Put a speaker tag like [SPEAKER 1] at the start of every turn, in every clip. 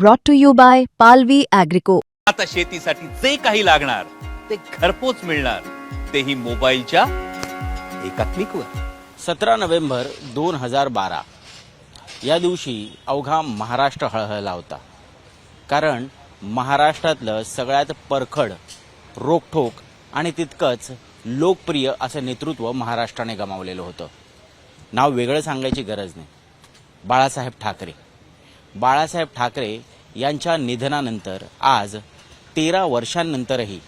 [SPEAKER 1] brought to you by Palvi Agrico.
[SPEAKER 2] आता शेतीसाठी जे काही लागणार ते घरपोच मिळणार. तेही मोबाईलच्या एका क्लिकवर.
[SPEAKER 3] सतरा नोव्हेंबर दोन हजार बारा. या दिवशी अवघा महाराष्ट्र हळहळला होता. कारण महाराष्ट्रातलं सगळ्यात परखड रोखठोक आणि तितकंच लोकप्रिय असं नेतृत्व महाराष्ट्राने गमावलेलं होतं. नाव वेगळं सांगायची गरज नाही. बाळासाहेब ठाकरे. बाळासाहेब ठाकरे यांच्या निधनानंतर आज तेरा वर्षांनंतरही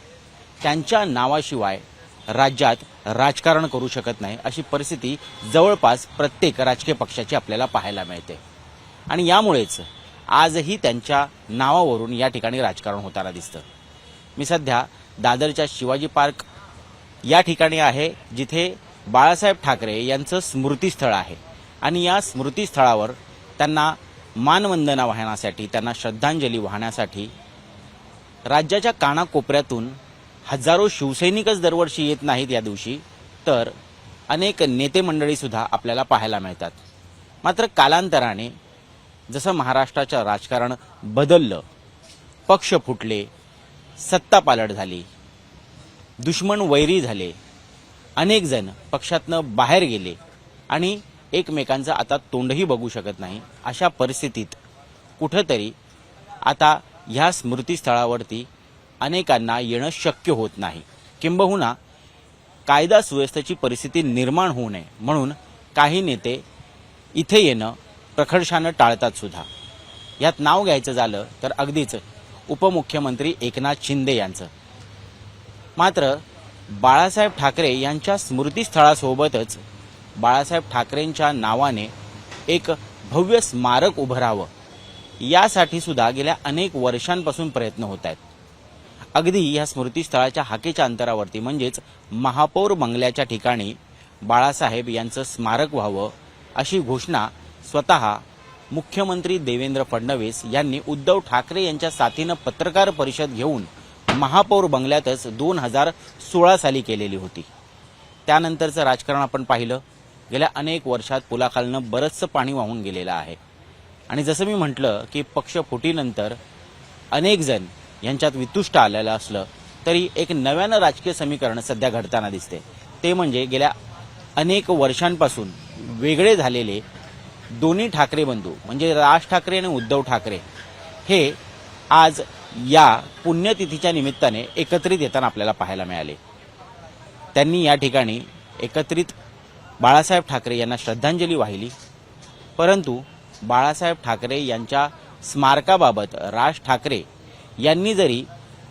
[SPEAKER 3] त्यांच्या नावाशिवाय राज्यात राजकारण करू शकत नाही अशी परिस्थिती जवळपास प्रत्येक राजकीय पक्षाची आपल्याला पाहायला मिळते. आणि यामुळेच आजही त्यांच्या नावावरून या ठिकाणी राजकारण होताना दिसतं. मी सध्या दादरच्या शिवाजी पार्क या ठिकाणी आहे जिथे बाळासाहेब ठाकरे यांचं स्मृतीस्थळ आहे. आणि या स्मृतीस्थळावर त्यांना मानवंदना वाहण्यासाठी त्यांना श्रद्धांजली वाहण्यासाठी राज्याच्या कानाकोपऱ्यातून हजारो शिवसैनिकच दरवर्षी येत नाहीत या दिवशी तर अनेक नेते मंडळीसुद्धा आपल्याला पाहायला मिळतात. मात्र कालांतराने जसं महाराष्ट्राचं राजकारण बदललं पक्ष फुटले सत्ता पालट झाली दुश्मन वैरी झाले अनेक जण पक्षातनं बाहेर गेले आणि एकमेकांचं आता तोंडही बघू शकत नाही. अशा परिस्थितीत कुठंतरी आता ह्या स्मृतीस्थळावरती अनेकांना येणं शक्य होत नाही. किंबहुना कायदा सुव्यवस्थेची परिस्थिती निर्माण होऊ नये म्हणून काही नेते इथे येणं प्रखर्षानं टाळतात सुद्धा. यात नाव घ्यायचं झालं तर अगदीच उपमुख्यमंत्री एकनाथ शिंदे यांचं. मात्र बाळासाहेब ठाकरे यांच्या स्मृतीस्थळासोबतच बाळासाहेब ठाकरेंच्या नावाने एक भव्य स्मारक उभं राहावं यासाठी सुद्धा गेल्या अनेक वर्षांपासून प्रयत्न होत आहेत. अगदी या स्मृतीस्थळाच्या हाकेच्या अंतरावरती म्हणजेच महापौर बंगल्याच्या ठिकाणी बाळासाहेब यांचं स्मारक व्हावं अशी घोषणा स्वतः मुख्यमंत्री देवेंद्र फडणवीस यांनी उद्धव ठाकरे यांच्या साथीनं पत्रकार परिषद घेऊन महापौर बंगल्यातच दोन हजार सोळा साली केलेली होती. त्यानंतरचं राजकारण आपण पाहिलं. गेल्या अनेक वर्षात पुलाखालनं बरंचसं पाणी वाहून गेलेलं आहे. आणि जसं मी म्हटलं की पक्ष फुटीनंतर अनेक जण यांच्यात वितुष्ट आलेलं असलं तरी एक नव्यानं राजकीय समीकरण सध्या घडताना दिसते. ते म्हणजे गेल्या अनेक वर्षांपासून वेगळे झालेले दोन्ही ठाकरे बंधू म्हणजे राज ठाकरे आणि उद्धव ठाकरे हे आज या पुण्यतिथीच्या निमित्ताने एकत्रित येताना आपल्याला पाहायला मिळाले. त्यांनी या ठिकाणी एकत्रित बाळासाहेब ठाकरे यांना श्रद्धांजली वाहिली. परंतु बाळासाहेब ठाकरे यांच्या स्मारकाबाबत राज ठाकरे यांनी जरी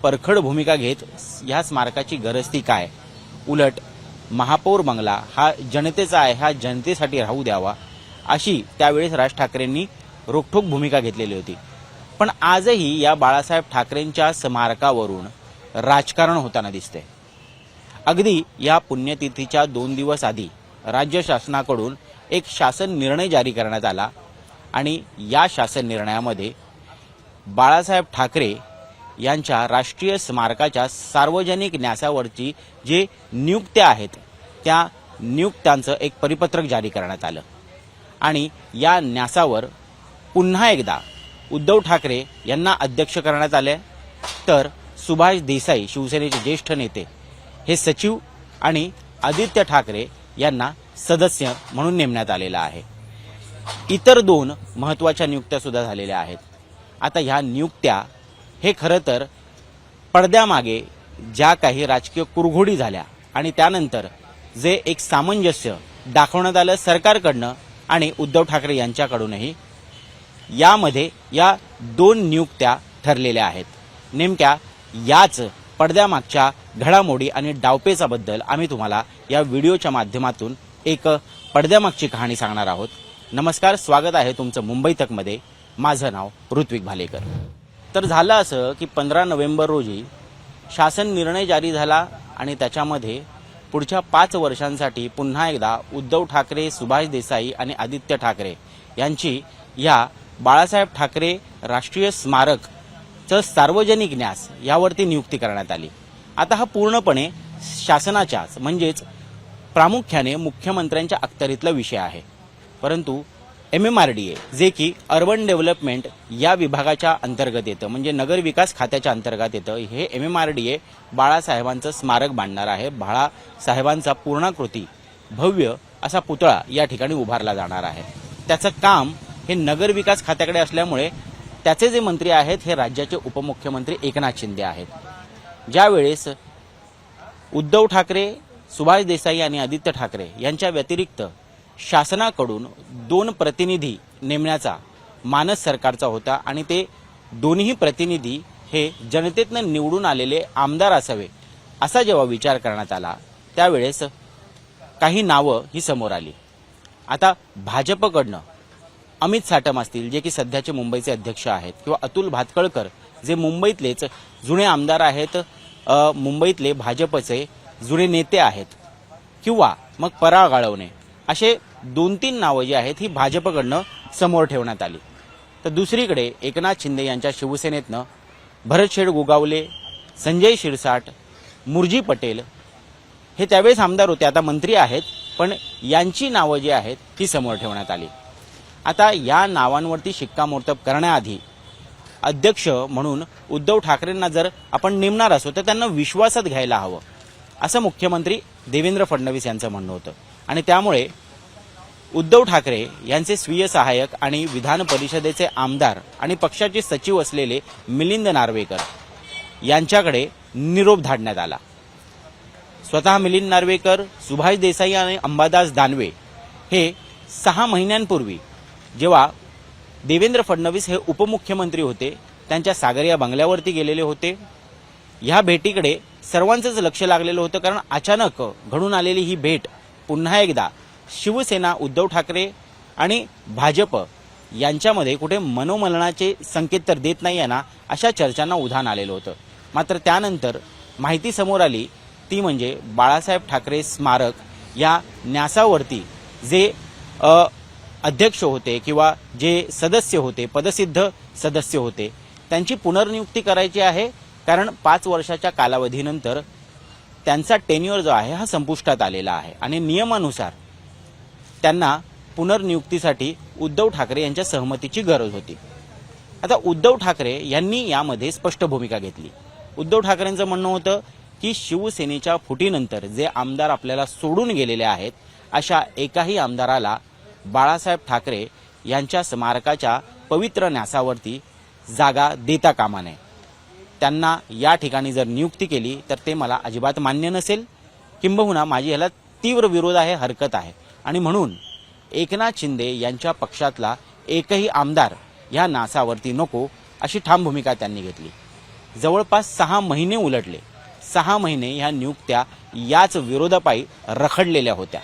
[SPEAKER 3] परखड भूमिका घेत ह्या स्मारकाची गरज ती काय? उलट महापौर बंगला हा जनतेचा आहे हा जनतेसाठी राहू द्यावा अशी त्यावेळेस राज ठाकरेंनी रोखठोक भूमिका घेतलेली होती. पण आजही या बाळासाहेब ठाकरेंच्या स्मारकावरून राजकारण होताना दिसते अगदी या पुण्यतिथीच्या दोन दिवस आधी राज्य शासनाकडून एक शासन निर्णय जारी करण्यात आला आणि या शासन निर्णयामध्ये बाळासाहेब ठाकरे यांच्या राष्ट्रीय स्मारकाच्या सार्वजनिक न्यासावरची जे नियुक्त्या आहेत त्या नियुक्त्यांचं एक परिपत्रक जारी करण्यात आलं. आणि या न्यासावर पुन्हा एकदा उद्धव ठाकरे यांना अध्यक्ष करण्यात आले. तर सुभाष देसाई शिवसेनेचे ज्येष्ठ नेते हे सचिव आणि आदित्य ठाकरे यांना सदस्य म्हणून नेमण्यात आलेलं आहे. इतर दोन महत्त्वाच्या नियुक्त्या सुद्धा झालेल्या आहेत. आता ह्या नियुक्त्या हे खरं तर पडद्यामागे ज्या काही राजकीय कुरघोडी झाल्या आणि त्यानंतर जे एक सामंजस्य दाखवण्यात आलं सरकारकडनं आणि उद्धव ठाकरे यांच्याकडूनही यामध्ये या दोन नियुक्त्या ठरलेल्या आहेत. नेमक्या याच पडद्यामागच्या घडामोडी आणि डावपेचाबद्दल आम्ही तुम्हाला या व्हिडिओच्या माध्यमातून एक पडद्यामागची कहाणी सांगणार आहोत. नमस्कार स्वागत आहे तुमचं मुंबई तकमध्ये. माझं नाव ऋत्विक भालेकर. तर झालं असं की पंधरा नोव्हेंबर रोजी शासन निर्णय जारी झाला आणि त्याच्यामध्ये पुढच्या पाच वर्षांसाठी पुन्हा एकदा उद्धव ठाकरे सुभाष देसाई आणि आदित्य ठाकरे यांची या बाळासाहेब ठाकरे राष्ट्रीय स्मारक तर सार्वजनिक न्यास यावरती नियुक्ती करण्यात आली. आता हा पूर्णपणे शासनाच्याच म्हणजेच प्रामुख्याने मुख्यमंत्र्यांच्या अखत्यारीतला विषय आहे. परंतु M M R D A जे की अर्बन डेव्हलपमेंट या विभागाच्या अंतर्गत येतं म्हणजे नगर विकास खात्याच्या अंतर्गत येतं हे M M R D A बाळासाहेबांचं स्मारक बांधणार आहे. बाळासाहेबांचा पूर्णाकृती भव्य असा पुतळा या ठिकाणी उभारला जाणार आहे. त्याचं काम हे नगर विकास खात्याकडे असल्यामुळे त्याचे जे मंत्री आहेत हे राज्याचे उपमुख्यमंत्री एकनाथ शिंदे आहेत. ज्यावेळेस उद्धव ठाकरे सुभाष देसाई आणि आदित्य ठाकरे यांच्या व्यतिरिक्त शासनाकडून दोन प्रतिनिधी नेमण्याचा मानस सरकारचा होता आणि ते दोन्ही प्रतिनिधी हे जनतेतनं निवडून आलेले आमदार असावे असा जेव्हा विचार करण्यात आला त्यावेळेस काही नावं ही समोर आली. आता भाजपकडनं अमित साटम असतील जे की सध्याचे मुंबईचे अध्यक्ष आहेत किंवा अतुल भातकळकर जे मुंबईतलेच जुने आमदार आहेत मुंबईतले भाजपचे जुने नेते आहेत किंवा मग पराळ गाळवणे असे दोन तीन नावं जी आहेत ही भाजपकडनं समोर ठेवण्यात आली. तर दुसरीकडे एकनाथ शिंदे यांच्या शिवसेनेतनं भरतशेड गोगावले संजय शिरसाट मुरजी पटेल हे त्यावेळेस आमदार होते आता मंत्री आहेत पण यांची नावं जी आहेत ती समोर ठेवण्यात आली. आता या नावांवरती शिक्कामोर्तब करण्याआधी अध्यक्ष म्हणून उद्धव ठाकरेंना जर आपण नेमणार असो तर त्यांना विश्वासात घ्यायला हवं असं मुख्यमंत्री देवेंद्र फडणवीस यांचं म्हणणं होतं. आणि त्यामुळे उद्धव ठाकरे यांचे स्वीय सहाय्यक आणि विधान परिषदेचे आमदार आणि पक्षाचे सचिव असलेले मिलिंद नार्वेकर यांच्याकडे निरोप धाडण्यात आला. स्वतः मिलिंद नार्वेकर सुभाष देसाई आणि अंबादास दानवे हे सहा महिन्यांपूर्वी जेव्हा देवेंद्र फडणवीस हे उपमुख्यमंत्री होते त्यांच्या सागर या बंगल्यावरती गेलेले होते ह्या भेटीकडे सर्वांचंच लक्ष लागलेलं होतं कारण अचानक घडून आलेली ही भेट पुन्हा एकदा शिवसेना उद्धव ठाकरे आणि भाजप यांच्यामध्ये कुठे मनोमलनाचे संकेत तर देत नाही आहे ना अशा चर्चांना उधाण आलेलं होतं. मात्र त्यानंतर माहिती समोर आली ती म्हणजे बाळासाहेब ठाकरे स्मारक या न्यासावरती जे अध्यक्ष होते किंवा जे सदस्य होते पदसिद्ध सदस्य होते त्यांची पुनर्नियुक्ती करायची आहे कारण पाच वर्षाच्या कालावधीनंतर त्यांचा टेन्युअर जो आहे हा संपुष्टात आलेला आहे. आणि नियमानुसार त्यांना पुनर्नियुक्तीसाठी उद्धव ठाकरे यांच्या सहमतीची गरज होती. आता उद्धव ठाकरे यांनी यामध्ये स्पष्ट भूमिका घेतली. उद्धव ठाकरेंचं म्हणणं होतं की शिवसेनेच्या फुटीनंतर जे आमदार आपल्याला सोडून गेलेले आहेत अशा एकाही आमदाराला बाळासाहेब ठाकरे यांच्या स्मारकाच्या पवित्र न्यासावरती जागा देता कामा नये. त्यांना या ठिकाणी जर नियुक्ती केली तर ते मला अजिबात मान्य नसेल. किंबहुना माझी ह्याला तीव्र विरोध आहे हरकत आहे. आणि म्हणून एकनाथ शिंदे यांच्या पक्षातला एकही आमदार ह्या नासावरती नको अशी ठाम भूमिका त्यांनी घेतली. जवळपास सहा महिने उलटले. सहा महिने ह्या नियुक्त्या याच विरोधापायी रखडलेल्या होत्या.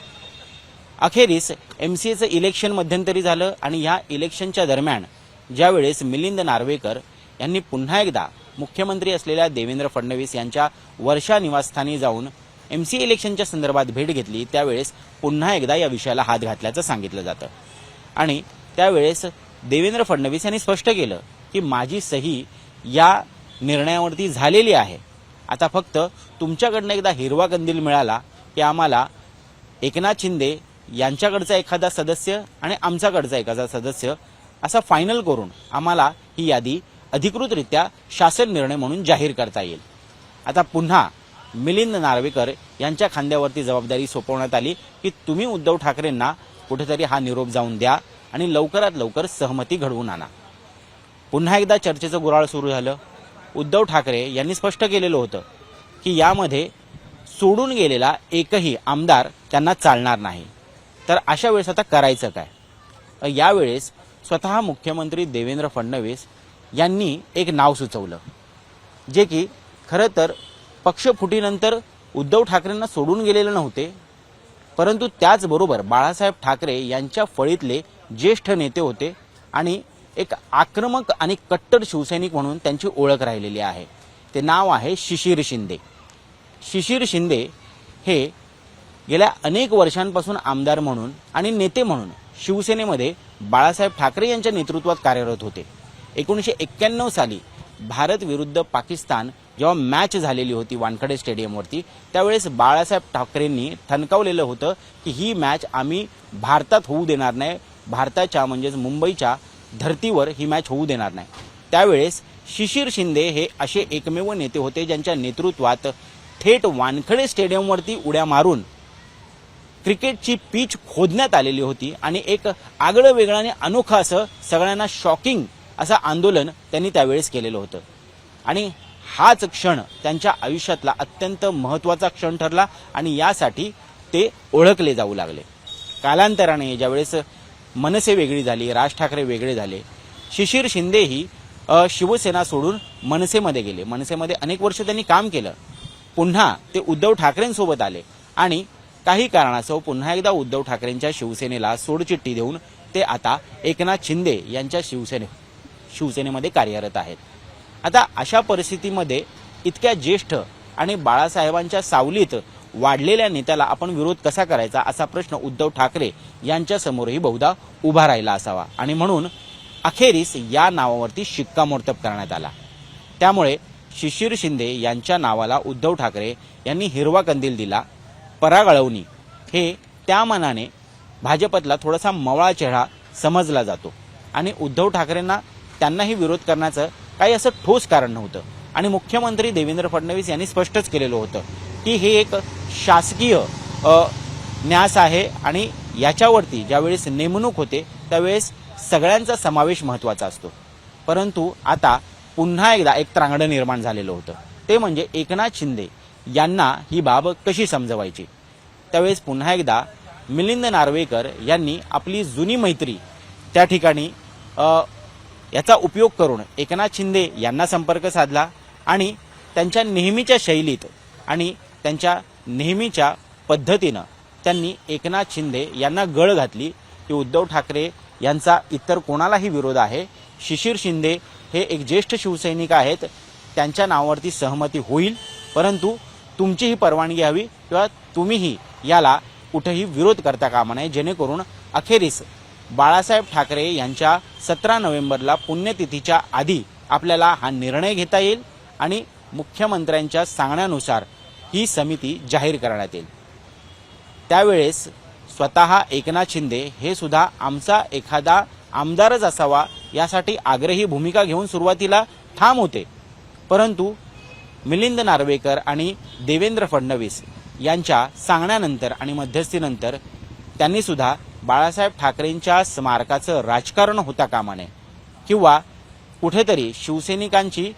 [SPEAKER 3] अखेरीस एम सी एचं इलेक्शन मध्यंतरी झालं आणि या इलेक्शनच्या दरम्यान ज्यावेळेस मिलिंद नार्वेकर यांनी पुन्हा एकदा मुख्यमंत्री असलेल्या देवेंद्र फडणवीस यांच्या वर्षा निवासस्थानी जाऊन एम सी इलेक्शनच्या संदर्भात भेट घेतली त्यावेळेस पुन्हा एकदा या विषयाला हात घातल्याचं सांगितलं जातं. आणि त्यावेळेस देवेंद्र फडणवीस यांनी स्पष्ट केलं की माझी सही या निर्णयावरती झालेली आहे. आता फक्त तुमच्याकडनं एकदा हिरवा कंदील मिळाला की आम्हाला एकनाथ शिंदे यांच्याकडचा एखादा सदस्य आणि आमच्याकडचा एखादा सदस्य असा फायनल करून आम्हाला ही यादी अधिकृतरित्या शासन निर्णय म्हणून जाहीर करता येईल. आता पुन्हा मिलिंद नार्वेकर यांच्या खांद्यावरती जबाबदारी सोपवण्यात आली की तुम्ही उद्धव ठाकरेंना कुठेतरी हा निरोप जाऊन द्या आणि लवकरात लवकर सहमती घडवून आणा. पुन्हा एकदा चर्चेचं गुराळ सुरू झालं. उद्धव ठाकरे यांनी स्पष्ट केलेलं होतं की यामध्ये सोडून गेलेला एकही आमदार त्यांना चालणार नाही. तर अशा वेळेस आता करायचं काय? यावेळेस स्वतः मुख्यमंत्री देवेंद्र फडणवीस यांनी एक नाव सुचवलं. जे की खरं तर पक्षफुटीनंतर उद्धव ठाकरेंना सोडून गेलेले नव्हते परंतु त्याचबरोबर बाळासाहेब ठाकरे यांच्या फळीतले ज्येष्ठ नेते होते आणि एक आक्रमक आणि कट्टर शिवसैनिक म्हणून त्यांची ओळख राहिलेली आहे. ते नाव आहे शिशिर शिंदे. शिशिर शिंदे हे गेल्या अनेक वर्षांपासून आमदार म्हणून आणि नेते म्हणून शिवसेनेमध्ये बाळासाहेब ठाकरे यांच्या नेतृत्वात कार्यरत होते. एकोणीसशे एक्क्याण्णव साली भारत विरुद्ध पाकिस्तान जेव्हा मॅच झालेली होती वानखडे स्टेडियमवरती त्यावेळेस बाळासाहेब ठाकरेंनी ठणकावलेलं होतं की ही मॅच आम्ही भारतात होऊ देणार नाही. भारताच्या म्हणजेच मुंबईच्या धर्तीवर ही मॅच होऊ देणार नाही. त्यावेळेस शिशिर शिंदे हे असे एकमेव नेते होते ज्यांच्या नेतृत्वात थेट वानखडे स्टेडियमवरती उड्या मारून क्रिकेटची पिच खोदण्यात आलेली होती आणि एक आगळं वेगळं आणि अनोखं असं सगळ्यांना शॉकिंग असं आंदोलन त्यांनी त्यावेळेस केलेलं होतं. आणि हाच क्षण त्यांच्या आयुष्यातला अत्यंत महत्त्वाचा क्षण ठरला आणि यासाठी ते ओळखले जाऊ लागले. कालांतराने ज्यावेळेस मनसे वेगळी झाली राज ठाकरे वेगळे झाले शिशिर शिंदेही शिवसेना सोडून मनसेमध्ये गेले. मनसेमध्ये अनेक वर्ष त्यांनी काम केलं. पुन्हा ते उद्धव ठाकरेंसोबत आले आणि काही कारणासह पुन्हा एकदा उद्धव ठाकरेंच्या शिवसेनेला सोडचिठ्ठी देऊन ते आता एकनाथ शिंदे यांच्या शिवसेने शिवसेनेमध्ये कार्यरत आहेत. आता अशा परिस्थितीमध्ये इतक्या ज्येष्ठ आणि बाळासाहेबांच्या सावलीत वाढलेल्या नेत्याला आपण विरोध कसा करायचा असा प्रश्न उद्धव ठाकरे यांच्या समोरही बहुधा उभा राहिला असावा. आणि म्हणून अखेरीस या नावावरती शिक्कामोर्तब करण्यात आला. त्यामुळे शिशिर शिंदे यांच्या नावाला उद्धव ठाकरे यांनी हिरवा कंदील दिला. परागळवणी. हे त्या मनाने भाजपतला थोडासा मवळा चेहरा समजला जातो. आणि उद्धव ठाकरेंना त्यांनाही विरोध करण्याचं काही असं ठोस कारण नव्हतं. आणि मुख्यमंत्री देवेंद्र फडणवीस यांनी स्पष्टच केलेलं होतं की हे एक शासकीय न्यास आहे आणि याच्यावरती ज्यावेळेस नेमणूक होते त्यावेळेस सगळ्यांचा समावेश महत्त्वाचा असतो. परंतु आता पुन्हा एकदा एक त्रांगडं निर्माण झालेलं होतं. ते म्हणजे एकनाथ शिंदे. यांना ही बाब कशी समजवायची? त्यावेळेस पुन्हा एकदा मिलिंद नार्वेकर यांनी आपली जुनी मैत्री त्या ठिकाणी याचा उपयोग करून एकनाथ शिंदे यांना संपर्क साधला आणि त्यांच्या नेहमीच्या शैलीत आणि त्यांच्या नेहमीच्या पद्धतीनं त्यांनी एकनाथ शिंदे यांना गळ घातली. की उद्धव ठाकरे यांचा इतर कोणालाही विरोध आहे? शिशिर शिंदे हे एक ज्येष्ठ शिवसैनिक आहेत. त्यांच्या नावावरती सहमती होईल. परंतु तुमचीही परवानगी हवी किंवा तुम्हीही याला कुठेही विरोध करता कामा नये. जेणेकरून अखेरीस बाळासाहेब ठाकरे यांच्या सतरा नोव्हेंबरला पुण्यतिथीच्या आधी आपल्याला हा निर्णय घेता येईल आणि मुख्यमंत्र्यांच्या सांगण्यानुसार ही समिती जाहीर करण्यात येईल. त्यावेळेस स्वतः एकनाथ शिंदे हे सुद्धा आमचा एखादा आमदारच असावा यासाठी आग्रही भूमिका घेऊन सुरुवातीला ठाम होते. परंतु मिलिंद नार्वेकर आणि देवेंद्र फडणवीस यांच्या सांगण्यानंतर आणि मध्यस्थीनंतर त्यांनी सुद्धा बाळासाहेब ठाकरेंच्या स्मारकाचं राजकारण होता कामा नये किंवा कुठेतरी शिवसैनिकांची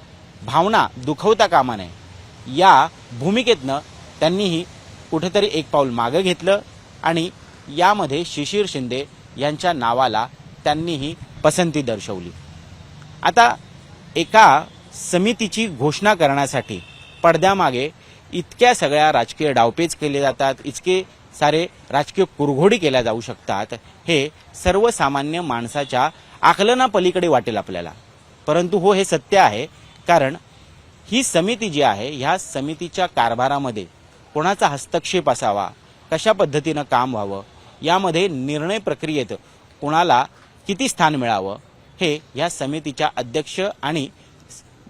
[SPEAKER 3] भावना दुखवता कामा नये या भूमिकेतनं त्यांनीही कुठेतरी एक पाऊल मागं घेतलं आणि यामध्ये शिशिर शिंदे यांच्या नावाला त्यांनीही पसंती दर्शवली. आता एका समितीची घोषणा करण्यासाठी पडद्यामागे इतक्या सगळ्या राजकीय डावपेच केले जातात इतके सारे राजकीय कुरघोडी केल्या जाऊ शकतात हे सर्वसामान्य माणसाच्या आकलनापलीकडे वाटेल आपल्याला. परंतु हो हे सत्य आहे कारण ही समिती जी आहे ह्या समितीच्या कारभारामध्ये कोणाचा हस्तक्षेप असावा कशा पद्धतीनं काम व्हावं यामध्ये निर्णय प्रक्रियेत कोणाला किती स्थान मिळावं हे या समितीच्या अध्यक्ष आणि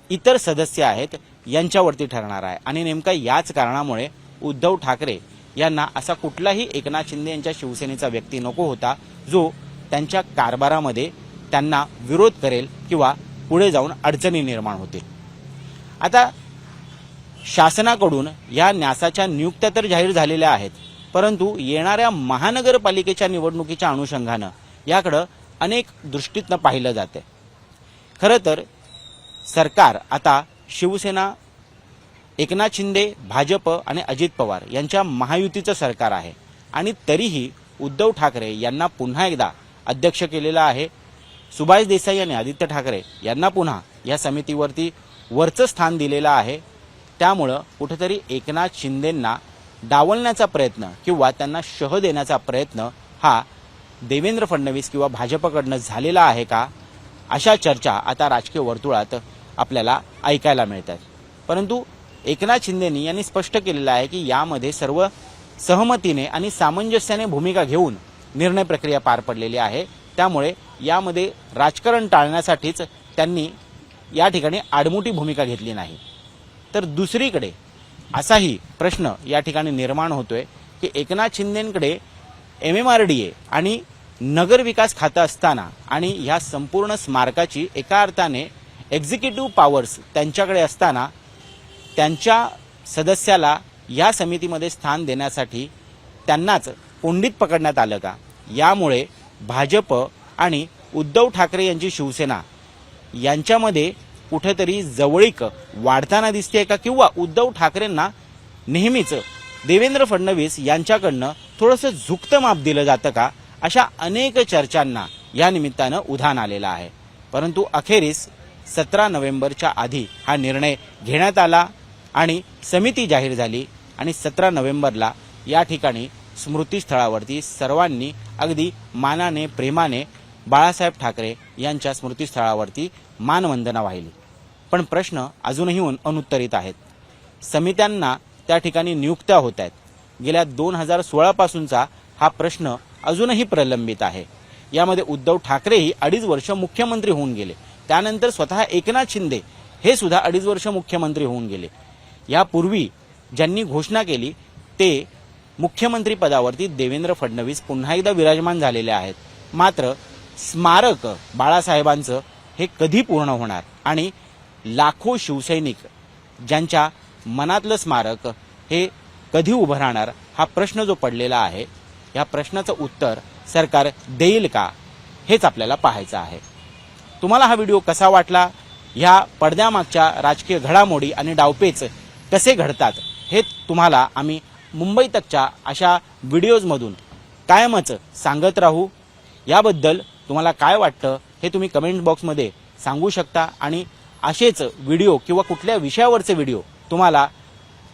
[SPEAKER 3] इतर सदस्य आहेत यांच्यावरती ठरणार आहे. आणि नेमका याच कारणामुळे उद्धव ठाकरे यांना असा कुठलाही एकनाथ शिंदे यांच्या शिवसेनेचा व्यक्ती नको होता जो त्यांच्या कारभारामध्ये त्यांना विरोध करेल किंवा पुढे जाऊन अडचणी निर्माण होतील. आता शासनाकडून या न्यासाच्या नियुक्त्या तर जाहीर झालेल्या आहेत परंतु येणाऱ्या महानगरपालिकेच्या निवडणुकीच्या अनुषंगानं याकडं अनेक दृष्टीतनं पाहिलं जाते खरं तर सरकार आता शिवसेना एकनाथ शिंदे भाजप आणि अजित पवार यांच्या महायुतीचं सरकार आहे. आणि तरीही उद्धव ठाकरे यांना पुन्हा एकदा अध्यक्ष केलेलं आहे. सुभाष देसाई आणि आदित्य ठाकरे यांना पुन्हा या समितीवरती वरचं स्थान दिलेलं आहे. त्यामुळं कुठेतरी एकनाथ शिंदेंना डावलण्याचा प्रयत्न किंवा त्यांना शह देण्याचा प्रयत्न हा देवेंद्र फडणवीस किंवा भाजपकडनं झालेला आहे का? अशा चर्चा आता राजकीय वर्तुळात आपल्याला ऐकायला मिळतात. परंतु एकनाथ शिंदेनी यांनी स्पष्ट केलेलं आहे की यामध्ये सर्व सहमतीने आणि सामंजस्याने भूमिका घेऊन निर्णय प्रक्रिया पार पडलेली आहे. त्यामुळे यामध्ये राजकारण टाळण्यासाठीच त्यांनी या ठिकाणी आडमुठी भूमिका घेतली नाही. तर दुसरीकडे असाही प्रश्न या ठिकाणी निर्माण होतोय की Eknath शिंदेकडे M M R D A आणि नगरविकास खातं असताना आणि ह्या संपूर्ण स्मारकाची एका अर्थाने एक्झिक्युटिव्ह पॉवर्स त्यांच्याकडे असताना त्यांच्या सदस्याला या समितीमध्ये स्थान देण्यासाठी त्यांनाच कोंडीत पकडण्यात आलं का? यामुळे भाजप आणि उद्धव ठाकरे यांची शिवसेना यांच्यामध्ये कुठेतरी जवळीक वाढताना दिसते का? किंवा उद्धव ठाकरेंना नेहमीच देवेंद्र फडणवीस यांच्याकडनं थोडंसं झुकतं माप दिलं जातं का? अशा अनेक चर्चांना या निमित्तानं उधाण आलेलं आहे. परंतु अखेरीस सतरा नोव्हेंबरच्या आधी हा निर्णय घेण्यात आला आणि समिती जाहीर झाली आणि सतरा नोव्हेंबरला या ठिकाणी स्मृतीस्थळावरती सर्वांनी अगदी मानाने प्रेमाने बाळासाहेब ठाकरे यांच्या स्मृतीस्थळावरती मानवंदना वाहिली. पण प्रश्न अजूनही अनुत्तरित आहेत. समित्यांना त्या ठिकाणी नियुक्त्या होत आहेत. गेल्या दोन हजार सोळापासूनचा हा प्रश्न अजूनही प्रलंबित आहे. यामध्ये उद्धव ठाकरेही अडीच वर्ष मुख्यमंत्री होऊन गेले. त्यानंतर स्वतः एकनाथ शिंदे हे सुद्धा अडीच वर्ष मुख्यमंत्री होऊन गेले. यापूर्वी ज्यांनी घोषणा केली ते मुख्यमंत्री पदावरती देवेंद्र फडणवीस पुन्हा एकदा विराजमान झालेले आहेत. मात्र स्मारक बाळासाहेबांचं हे कधी पूर्ण होणार आणि लाखो शिवसैनिक ज्यांच्या मनातलं स्मारक हे कधी उभं राहणार हा प्रश्न जो पडलेला आहे या प्रश्नाचं उत्तर सरकार देईल का हेच आपल्याला पाहायचं आहे. तुम्हाला हा व्हिडिओ कसा वाटला? ह्या पडद्यामागच्या राजकीय घडामोडी आणि डावपेच कसे घडतात हे तुम्हाला आम्ही मुंबई तकच्या अशा व्हिडिओजमधून कायमच सांगत राहू. याबद्दल तुम्हाला काय वाटतं हे तुम्ही कमेंट बॉक्समध्ये सांगू शकता आणि असेच व्हिडिओ किंवा कुठल्या विषयावरचे व्हिडिओ तुम्हाला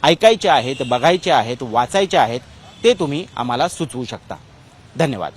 [SPEAKER 3] ऐकायचे आहेत बघायचे आहेत वाचायचे आहेत ते तुम्ही आम्हाला सुचवू शकता. धन्यवाद.